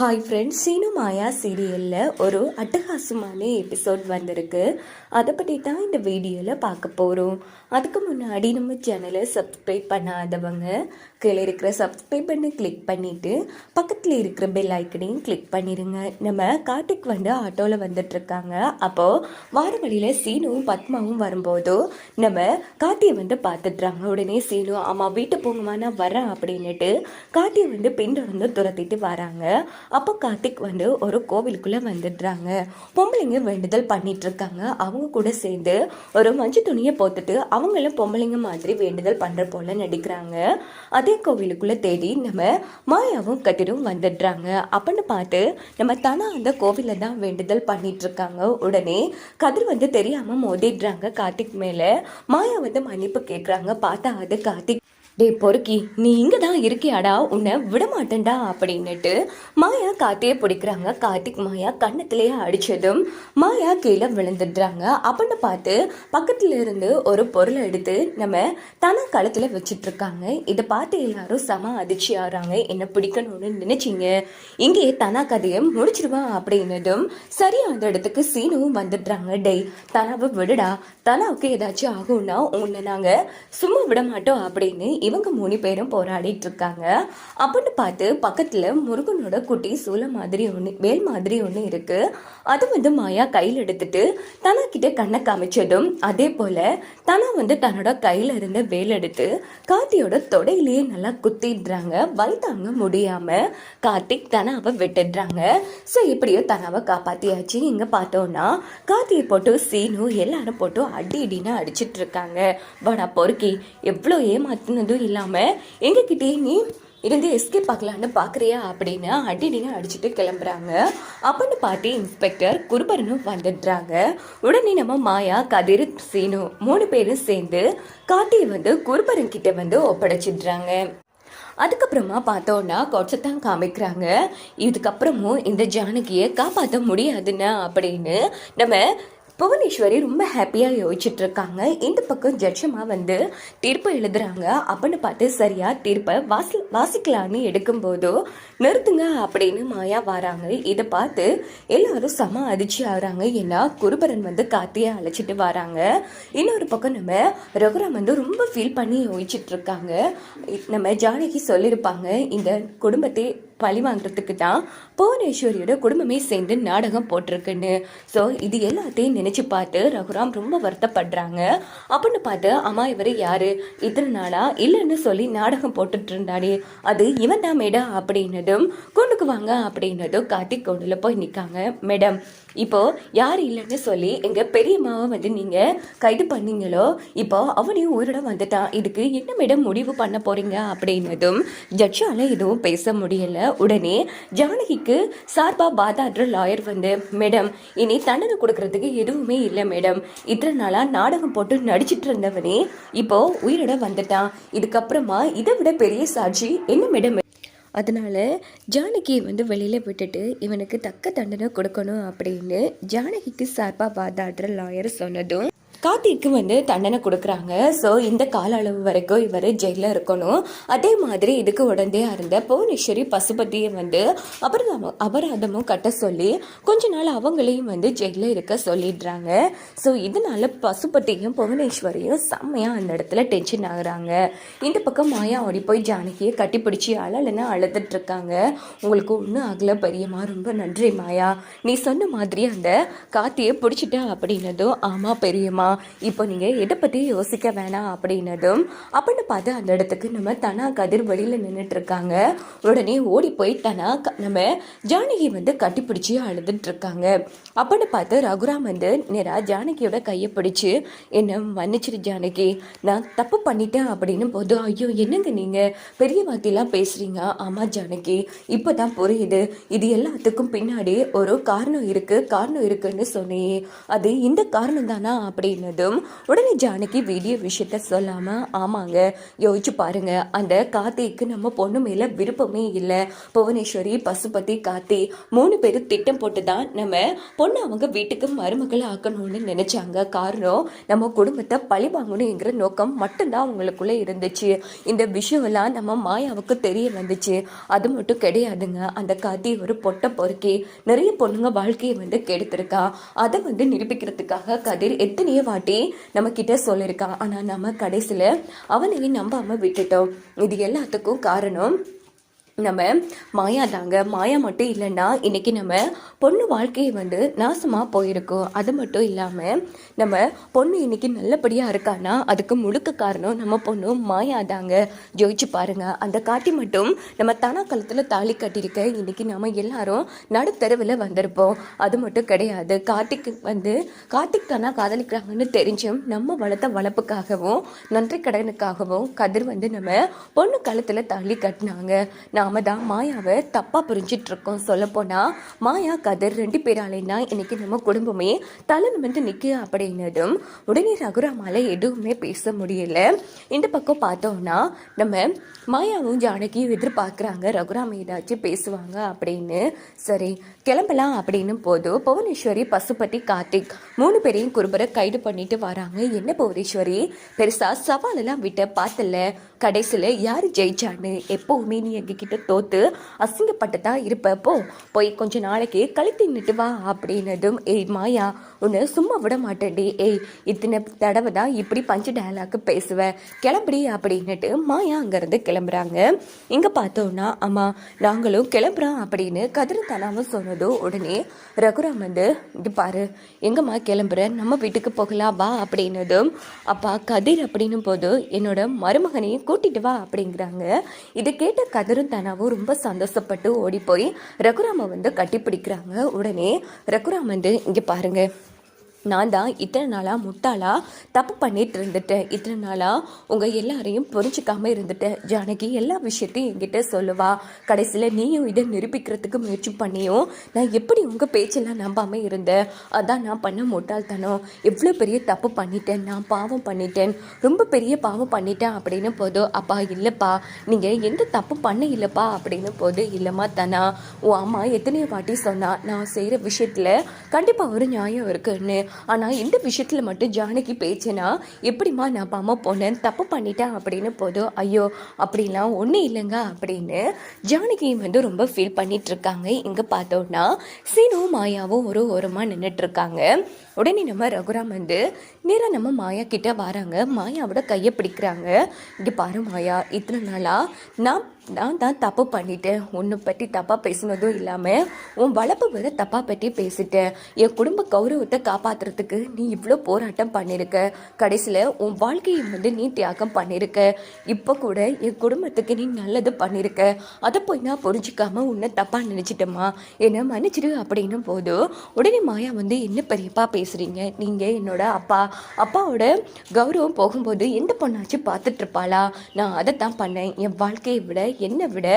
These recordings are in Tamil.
ஹாய் ஃப்ரெண்ட்ஸ் சீனு மாயா சீரியலில் ஒரு அட்டகாசமான எபிசோட் வந்திருக்கு. அதை பற்றி தான் இந்த வீடியோவில் பார்க்க போகிறோம் அதுக்கு முன்னாடி நம்ம சேனலை சப்ஸ்கிரைப் பண்ணாதவங்க கீழே இருக்கிற சப்ஸ்கிரைப் பண்ணி கிளிக் பண்ணிவிட்டு பக்கத்தில் இருக்கிற பெல் ஐக்கனையும் கிளிக் பண்ணிடுங்க நம்ம காட்டுக்கு வந்து ஆட்டோவில் வந்துட்டுருக்காங்க. அப்போது வார வழியில் சீனுவும் பத்மாவும் வரும்போதோ நம்ம கார்த்தியை வந்து பார்த்துட்றாங்க. உடனே சீனு ஆமாம் வீட்டு போங்கம்மா நான் வரேன் அப்படின்னுட்டு கார்த்தியை வந்து பின்தொடர்ந்து துரத்திட்டு வராங்க. அப்போ கார்த்திக் வந்து ஒரு கோவிலுக்குள்ளே வந்துடுறாங்க. பொம்பளைங்க வேண்டுதல் பண்ணிகிட்ருக்காங்க அவங்க கூட சேர்ந்து ஒரு மஞ்சள் துணியை போத்துட்டு அவங்களும் பொம்பளைங்க மாதிரி வேண்டுதல் பண்ணுற போல் நடிக்கிறாங்க. அதே கோவிலுக்குள்ளே தேடி நம்ம மாயாவும் கதிரும் வந்துடுறாங்க. அப்படின்னு பார்த்து நம்ம தானா அந்த கோவிலில் தான் வேண்டுதல் பண்ணிகிட்ருக்காங்க உடனே கதிர் வந்து தெரியாமல் மோதிடுறாங்க கார்த்திக் மேலே. மாயா வந்து மன்னிப்பு கேட்குறாங்க பார்த்தா அது கார்த்திக் டேய் பொறுக்கி நீ இங்கே தான் இருக்கியாடா? உன்னை விடமாட்டேன்டா அப்படின்னுட்டு மாயா காத்தியே பிடிக்கிறாங்க. கார்த்திக் மாயா கண்ணத்திலேயே அடித்ததும் மாயா கீழே விழுந்துடுறாங்க. அப்படின்னு பார்த்து பக்கத்துல இருந்து ஒரு பொருளை எடுத்து நம்ம தன களத்தில் வச்சிட்ருக்காங்க. இதை பார்த்து எல்லாரும் செம அதிர்ச்சி ஆகிறாங்க. என்ன பிடிக்கணும்னு நினைச்சிங்க. இங்கேயே தனா கதையை முடிச்சிருவான் அப்படின்னதும் சரியா அந்த இடத்துக்கு சீனுவும் வந்துடுறாங்க. டேய் தனாவை விடுடா. தனாவுக்கு ஏதாச்சும் ஆகும்னா உன்னை நாங்கள் சும்மா விட மாட்டோம் அப்படின்னு இவங்க மூணு பேரும் போராடிட்டு இருக்காங்க அப்படின்னு பார்த்து பக்கத்தில் முருகனோட குட்டி சூளை மாதிரி ஒன்று வேல் மாதிரி ஒன்று இருக்கு. அது வந்து மாயா கையில் எடுத்துட்டு தனா கிட்ட கண்ணை காமிச்சதும் அதே போல தனா வந்து தன்னோட கையில் இருந்த வேல் எடுத்து கார்த்தியோட தொடையிலேயே நல்லா குத்திடுறாங்க. வலிதாங்க முடியாம கார்த்திக் தனாவை விட்டுடுறாங்க. ஸோ இப்படியோ தனாவை காப்பாத்தியாச்சு. இங்க பார்த்தோம்னா கார்த்தியை போட்டு சீனு எல்லாரும் போட்டு அடி இடின்னு அடிச்சிட்டு இருக்காங்க வாடா பொறுக்கி எவ்வளோ ஏமாத்துனதும் இல்லாமல் எங்ககிட்டயே நீ இருந்து எஸ்கேப் பார்க்கலான்னு பார்க்குறியா அப்படின்னு அடிடின்னு அடிச்சுட்டு கிளம்புறாங்க. அப்படின்னு பார்த்து இன்ஸ்பெக்டர் குருபரனும் வந்துடுறாங்க. உடனே நம்ம மாயா கதிர் சீனு மூணு பேரும் சேர்ந்து காட்டியை வந்து குருபரன் கிட்ட வந்து ஒப்படைச்சிடுறாங்க. அதுக்கப்புறமா பார்த்தோன்னா கொச்சத்தான் காமிக்கிறாங்க. இதுக்கப்புறமும் இந்த ஜானகியை காப்பாற்ற முடியாதுன்னு அப்படின்னு நம்ம புவனேஸ்வரி ரொம்ப ஹாப்பியாக யோசிச்சுட்டு இருக்காங்க இந்த பக்கம் ஜட்ஜமாக வந்து தீர்ப்பை எழுதுறாங்க. அப்படின்னு பார்த்து சரியா தீர்ப்பை வாசி வாசிக்கலான்னு எடுக்கும்போதோ நிறுத்துங்க அப்படின்னு மாயா வராங்க. இதை பார்த்து எல்லாரும் சம அதிர்ச்சி ஆகுறாங்க. ஏன்னா குருபரன் வந்து காத்தியை அழைச்சிட்டு வராங்க. இன்னொரு பக்கம் நம்ம ரகுராம் வந்து ரொம்ப ஃபீல் பண்ணி யோசிச்சுட்டு இருக்காங்க நம்ம ஜானகி சொல்லியிருப்பாங்க இந்த குடும்பத்தை பழி வாங்குறதுக்கு தான் புவனேஸ்வரியோட குடும்பமே சேர்ந்து நாடகம் போட்டிருக்குன்னு. ஸோ இது எல்லாத்தையும் நினச்சி பார்த்து ரகுராம் ரொம்ப வருத்தப்படுறாங்க. அப்படின்னு பார்த்து அம்மா இவர் யார்? இத்தனை நாளாக இல்லைன்னு சொல்லி நாடகம் போட்டுட்டு இருந்தாடே அது இவன் தான் மேடம் அப்படின்னதும் கொண்டுக்கு வாங்க அப்படின்னதும் கார்த்திக் கொண்டுல போய் நிற்காங்க மேடம் இப்போ யார் இல்லைன்னு சொல்லி எங்கள் பெரியம்மாவை வந்து நீங்கள் கைது பண்ணீங்களோ இப்போ அவனையும் உயிரோட வந்துட்டான். இதுக்கு என்ன மேடம் முடிவு பண்ண போகிறீங்க அப்படின்னதும் ஜட்ஜால எதுவும் பேச முடியலை. உடனே ஜானகிக்கு சார்பா பாதாடுற லாயர் வந்து மேடம் இனி தண்டனை கொடுக்கறதுக்கு எதுவுமே இல்லை மேடம். இத்தனை நாளாக நாடகம் போட்டு நடிச்சிட்டு இருந்தவனே இப்போ உயிரோட வந்துட்டான். இதுக்கப்புறமா இதை விட பெரிய சாட்சி என்ன மேடம்? அதனால் ஜானகியை வந்து வெளியில் விட்டுட்டு இவனுக்கு தக்க தண்டனை கொடுக்கணும் அப்படின்னு ஜானகிக்கு சார்பாக வாதாடுற லாயர் சொன்னதும் கார்த்திக்கு வந்து தண்டனை கொடுக்குறாங்க. ஸோ இந்த கால அளவு வரைக்கும் இவர் ஜெயிலில் இருக்கணும். அதே மாதிரி இதுக்கு உடனே இருந்த புவனேஸ்வரி பசுபதியை வந்து அபராதமும் அபராதமும் கட்ட சொல்லி கொஞ்ச நாள் அவங்களையும் வந்து ஜெயிலில் இருக்க சொல்லிடுறாங்க. ஸோ இதனால பசுபதியும் புவனேஸ்வரியும் செம்மையாக அந்த இடத்துல டென்ஷன் ஆகுறாங்க. இந்த பக்கம் மாயா ஓடி போய் ஜானகியை கட்டிப்பிடிச்சி அழலைன்னா அழுதுட்டு இருக்காங்க உங்களுக்கு ஒன்றும் ஆகல பெரியம்மா ரொம்ப நன்றி மாயா. நீ சொன்ன மாதிரி அந்த காத்தியை பிடிச்சிட்டா அப்படின்னதும் ஆமாம் பெரியம்மா இப்போ நீங்கள் எதை பற்றி யோசிக்க வேணாம் அப்படின்னதும் அப்படின்னு பார்த்து அந்த இடத்துக்கு நம்ம தனா கதிர் வழியில் நின்றுட்டு இருக்காங்க. உடனே ஓடி போய் தனா நம்ம ஜானகி வந்து கட்டிப்பிடிச்சி அழுதுட்டுருக்காங்க அப்படின்னு பார்த்து ரகுராம் வந்து நேராக ஜானகியோட கையை பிடிச்சி என்ன மன்னிச்சிரு ஜானகி நான் தப்பு பண்ணிட்டேன் அப்படின்னு போது ஐயோ என்னங்க நீங்கள் பெரிய வார்த்தையெல்லாம் பேசுகிறீங்க ஆமாம் ஜானகி இப்போ தான் புரியுது. இது எல்லாத்துக்கும் பின்னாடி ஒரு காரணம் இருக்குது காரணம் இருக்குன்னு சொன்னேன் அது இந்த காரணம் தானா? அப்படின்னு அப்படின்னதும் உடனே ஜானகி வீடியோ விஷயத்த சொல்லாம ஆமாங்க யோசிச்சு பாருங்க. அந்த கார்த்திக்கு நம்ம பொண்ணு மேல விருப்பமே இல்லை. புவனேஸ்வரி பசுபதி கார்த்தி மூணு பேரும் திட்டம் போட்டு தான் நம்ம பொண்ணு அவங்க வீட்டுக்கு மருமகளை ஆக்கணும்னு நினைச்சாங்க. காரணம் நம்ம குடும்பத்தை பழி வாங்கணுங்கிற நோக்கம் மட்டும்தான் அவங்களுக்குள்ள இருந்துச்சு. இந்த விஷயம் எல்லாம் நம்ம மாயாவுக்கு தெரிய வந்துச்சு. அது மட்டும் கிடையாதுங்க. அந்த கார்த்தி ஒரு பொட்டை பொறுக்கி நிறைய பொண்ணுங்க வாழ்க்கையை வந்து கெடுத்திருக்கா. அதை வந்து நிரூபிக்கிறதுக்காக கதிர் எத்தனையோ வாட்டி நம்ம கிட்ட சொல்லியிருக்கான் ஆனால் நம்ம கடைசியில் அவனையும் நம்பாமல் விட்டுட்டோம். இது எல்லாத்துக்கும் காரணம் நம்ம மாயா தாங்க மாயா மட்டும் இல்லைன்னா இன்னைக்கு நம்ம பொண்ணு வாழ்க்கையை வந்து நாசமாக போயிருக்கோம் அது மட்டும் இல்லாமல் நம்ம பொண்ணு இன்னைக்கு நல்லபடியாக இருக்கானா? அதுக்கு முழுக்க காரணம் நம்ம பொண்ணு மாயா தாங்க ஜோதிச்சு பாருங்க. அந்த காட்டி மட்டும் நம்ம தனா காலத்தில் தாலி கட்டியிருக்க இன்னைக்கு நம்ம எல்லாரும் நடுத்தருவில் வந்திருப்போம். அது மட்டும் கிடையாது. கார்த்திக் வந்து கார்த்திக் தானா காதலிக்கிறாங்கன்னு தெரிஞ்சும் நம்ம வளர்த்த வளர்ப்புக்காகவும் நன்றி கடனுக்காகவும் கதிர் வந்து நம்ம பொண்ணு காலத்தில் தாலி கட்டினாங்க. நாம் தான் மாயாவை தப்பாக புரிஞ்சிட்டு இருக்கோம் சொல்லப்போனால் மாயா கதிர் ரெண்டு பேராலேனா இன்றைக்கி இன்னைக்கு நம்ம குடும்பமே தலை நிமிந்து நிற்க அப்படின்னதும் உடனே ரகுராமால எதுவுமே பேச முடியல. இந்த பக்கம் பார்த்தோம்னா நம்ம மாயாவும் ஜானகியும் எதிர்பார்க்குறாங்க ரகுராம் ஏதாச்சும் பேசுவாங்க அப்படின்னு. சரி கிளம்பலாம் அப்படின்னு போதும் புவனேஸ்வரி பசுபதி கார்த்திக் மூணு பேரையும் குறுபரை கைது பண்ணிட்டு வராங்க. என்ன புவனேஸ்வரி? பெருசா சவாலெல்லாம் விட்ட பார்த்தல கடைசியில் யார் ஜெயிச்சான்னு எப்போவுமே நீ எங்ககிட்ட தோத்து அசிங்கப்பட்டு தான் இருப்பப்போ போய் கொஞ்ச நாளைக்கு கழுத்தி நிட்டு வா அப்படின்னதும் ஏய் மாயா உன்னை சும்மா விட மாட்டேன்டி. ஏய் இத்தனை தடவை தான் இப்படி பஞ்சு டயலாக்கு பேசுவேன் கிளம்புடி அப்படின்னுட்டு மாயா அங்கேருந்து கிளம்புறாங்க. இங்கே பார்த்தோன்னா அம்மா நாங்களும் கிளம்புறோம் அப்படின்னு கதிர தனாவும் சொன்னதும் உடனே ரகுராம் வந்து இங்க பாரு எங்கம்மா கிளம்புற? நம்ம வீட்டுக்கு போகலாம் வா அப்படின்னதும் அப்பா கதிர் அப்படின்னும் போது என்னோட மருமகனையும் கூட்டிட்டு வா அப்படிங்கிறாங்க. இதை கேட்ட கதிரும் தனாவும் ரொம்ப சந்தோஷப்பட்டு ஓடி போய் ரகுராமை வந்து கட்டிப்பிடிக்கிறாங்க. உடனே ரகுராம் வந்து இங்கே பாருங்கள் நான் தான் இத்தனை நாளாக முட்டாளாக தப்பு பண்ணிட்டு இருந்துட்டேன். இத்தனை நாளாக உங்கள் எல்லாரையும் புரிஞ்சிக்காமல் இருந்துட்டேன் ஜானகி எல்லா விஷயத்தையும் என்கிட்ட சொல்லுவா. கடைசியில் நீயும் இதை நிரூபிக்கிறதுக்கு முயற்சி பண்ணியும் நான் எப்படி உங்கள் பேச்செல்லாம் நம்பாமல் இருந்தேன்? அதான் நான் பண்ண முட்டாள்தனம். எவ்வளோ பெரிய தப்பு பண்ணிட்டேன். நான் பாவம் பண்ணிட்டேன். ரொம்ப பெரிய பாவம் பண்ணிட்டேன் அப்படின்னு போதும் அப்பா இல்லைப்பா. நீங்கள் எந்த தப்பு பண்ண இல்லைப்பா? அப்படின்னு போது இல்லைம்மா தானா. உன் அம்மா எத்தனையோ வாட்டி சொன்னா நான் செய்கிற விஷயத்தில் கண்டிப்பாக ஒரு நியாயம் இருக்குன்னு. ஆனால் இந்த விஷயத்தில் மட்டும் ஜானகி பேச்சுனா எப்படிம்மா நான் பாமா போனேன்? தப்பு பண்ணிட்டேன் அப்படின்னு போதும் ஐயோ அப்படிலாம் ஒன்றும் இல்லைங்க அப்படின்னு ஜானகி வந்து ரொம்ப ஃபீல் பண்ணிட்டு இருக்காங்க. இங்கே பார்த்தோன்னா சீனும் மாயாவும் ஒரு ஓரமாக நின்றுட்டு இருக்காங்க. உடனே நம்ம ரகுராம் வந்து நேராக நம்ம மாயா கிட்டே வராங்க. மாயாவோட கையை பிடிக்கிறாங்க. இங்கே பாரு மாயா இத்தனை நாளாக நான் நான் தான் தப்பு பண்ணிட்டேன். உன்னை பற்றி தப்பாக பேசினதும் இல்லாமல் உன் வளர்ப்பு வர தப்பாக பற்றி பேசிட்டேன். என் குடும்ப கௌரவத்தை காப்பாற்றுறதுக்கு நீ இவ்வளோ போராட்டம் பண்ணியிருக்க கடைசியில் உன் வாழ்க்கையை வந்து நீ தியாகம் பண்ணியிருக்க இப்போ கூட என் குடும்பத்துக்கு நீ நல்லது பண்ணியிருக்க அதை போய் நான் புரிஞ்சிக்காமல் உன்னை தப்பாக நினச்சிட்டேம்மா. என்னை மன்னிச்சிடு அப்படின்னும் போது உடனே மாயா வந்து என்ன பெரியப்பா பேசுகிறீங்க நீங்கள் என்னோட அப்பா அப்பாவோட கௌரவம் போகும்போது எந்த பொண்ணாச்சும் பார்த்துட்ருப்பாளா? நான் அதை தான் பண்ணேன். என் வாழ்க்கையை விட என்னை விட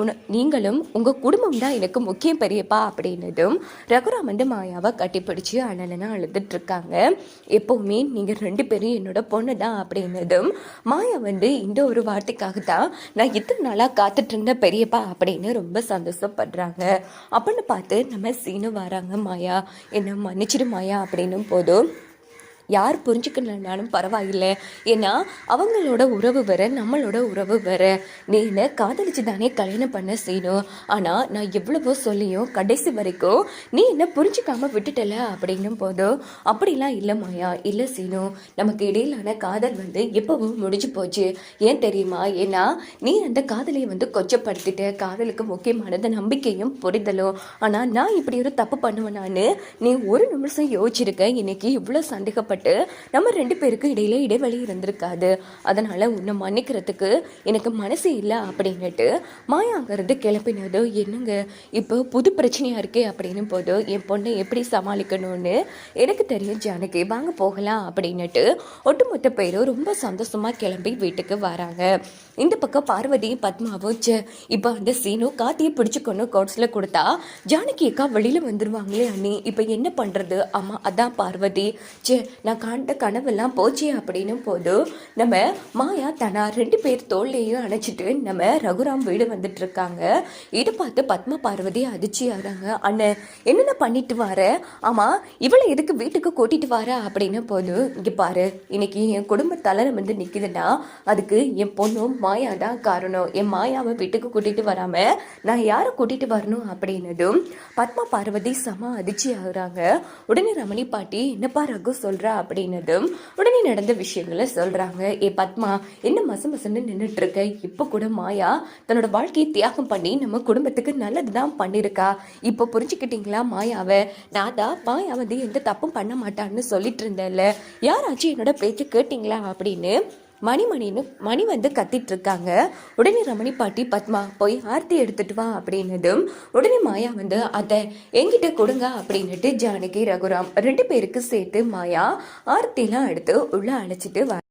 உன நீங்களும் உங்கள் குடும்பம் தான் எனக்கு முக்கியம் பெரியப்பா அப்படின்னதும் ரகுராம் வந்து மாயாவை கட்டிப்பிடிச்சு அண்ணனா அழுதுட்ருக்காங்க. எப்போவுமே நீங்கள் ரெண்டு பேரும் என்னோட பொண்ணு தான் அப்படின்னதும் மாயா வந்து இந்த ஒரு வார்த்தைக்காக தான் நான் இத்தனை நாளாக காத்துட்டு இருந்த பெரியப்பா அப்படின்னு ரொம்ப சந்தோஷப்படுறாங்க. அப்படின்னு பார்த்து நம்ம சீனு வராங்க மாயா. என்ன மன்னிச்சிடு மாயா அப்படின்னும் போதும். யார் புரிஞ்சுக்கலனாலும் பரவாயில்லை. ஏன்னா அவங்களோட உறவு வேற நம்மளோட உறவு வேற. நீ என்னை காதலிச்சு தானே கல்யாணம் பண்ண செய்யணும். ஆனால் நான் எவ்வளவோ சொல்லியும் கடைசி வரைக்கும் நீ என்ன புரிஞ்சுக்காம விட்டுட்டல அப்படின்னும் போதும் அப்படிலாம் இல்லை மாயா இல்லை சீனு. நமக்கு இடையிலான காதல் வந்து எப்பவும் முடிஞ்சு போச்சு. ஏன் தெரியுமா? ஏன்னா நீ அந்த காதலை வந்து கொச்சப்படுத்திட்ட காதலுக்கு முக்கியமானது நம்பிக்கையும் புரிதலும். ஆனால் நான் இப்படி ஒரு தப்பு பண்ணுவேனான்னு நீ ஒரு நிமிஷம் யோசிச்சிருக்க. இன்னைக்கு இவ்வளோ சந்தேகப்பட்டு நம்ம ரெண்டு பேருக்கு இடையில இடைவெளி இருந்திருக்காது. அதனால உன்னை மன்னிக்கிறதுக்கு எனக்கு மனசு இல்லை அப்படின்னுட்டு மாயாங்கிறது கிளப்பினது என்னங்க? இப்போ புது பிரச்சனையா இருக்கே அப்படின்னு போது என் பொண்ணை எப்படி சமாளிக்கணும்னு எனக்கு தெரியும் ஜானகி வாங்க போகலாம் அப்படின்னுட்டு ஒட்டுமொத்த பேரும் ரொம்ப சந்தோஷமா கிளம்பி வீட்டுக்கு வராங்க. இந்த பக்கம் பார்வதியும் பத்மாவும் ச்சே இப்போ அந்த சீனு காத்தியை பிடிச்சிக்கணும் கோட்ஸில் கொடுத்தா ஜானகி அக்கா வெளியில் வந்துருவாங்களே அண்ணி இப்போ என்ன பண்ணுறது ஆமாம் அதான் பார்வதி. சே நான் காண்ட கனவெல்லாம் போச்சு அப்படின்னும் போது நம்ம மாயா தனா ரெண்டு பேர் தோல்லையும் அணைச்சிட்டு நம்ம ரகுராம் வீடு வந்துட்டு இருக்காங்க இதை பார்த்து பத்மா பார்வதி அதிர்ச்சி ஆகிறாங்க. அண்ணன் என்னென்ன பண்ணிட்டு வர? ஆமாம் இவளை எதுக்கு வீட்டுக்கு கூட்டிட்டு வர அப்படின்னு போது இங்கே பாரு இன்னைக்கு என் குடும்ப தலைமை வந்து நிற்குதுன்னா அதுக்கு என் பொண்ணும் மாயா தான் காரணம். என் மாயாவை வீட்டுக்கு கூட்டிட்டு வராம நான் யாரை கூட்டிட்டு வரணும் அப்படின்னதும் பத்மா பார்வதி செம அதிர்ச்சி ஆகுறாங்க. உடனே ரமணி பாட்டி என்னப்பா ரகு சொல்றா அப்படின்னதும் உடனே நடந்த விஷயங்களை சொல்கிறாங்க ஏ பத்மா என்ன மச மசன்னு நின்றுட்டு இருக்க இப்போ கூட மாயா தன்னோட வாழ்க்கையை தியாகம் பண்ணி நம்ம குடும்பத்துக்கு நல்லதுதான் பண்ணியிருக்கா இப்போ புரிஞ்சுக்கிட்டீங்களா மாயாவை? நான் தான் மாயா வந்து எந்த தப்பும் பண்ண மாட்டான்னு சொல்லிட்டு இருந்தேன்ல. யாராச்சும் என்னோட பேச்சு கேட்டிங்களா அப்படின்னு மணி மணின்னு மணி வந்து கத்திட்டு இருக்காங்க உடனே ரமணி பாட்டி பத்மா போய் ஆர்த்தி எடுத்துட்டு வா அப்படின்னதும் உடனே மாயா வந்து அதை என்கிட்ட கொடுங்க அப்படின்னுட்டு ஜானகி ரகுராம் ரெண்டு பேருக்கு சேர்த்து மாயா ஆர்த்திலாம் எடுத்து உள்ள அழைச்சிட்டு வர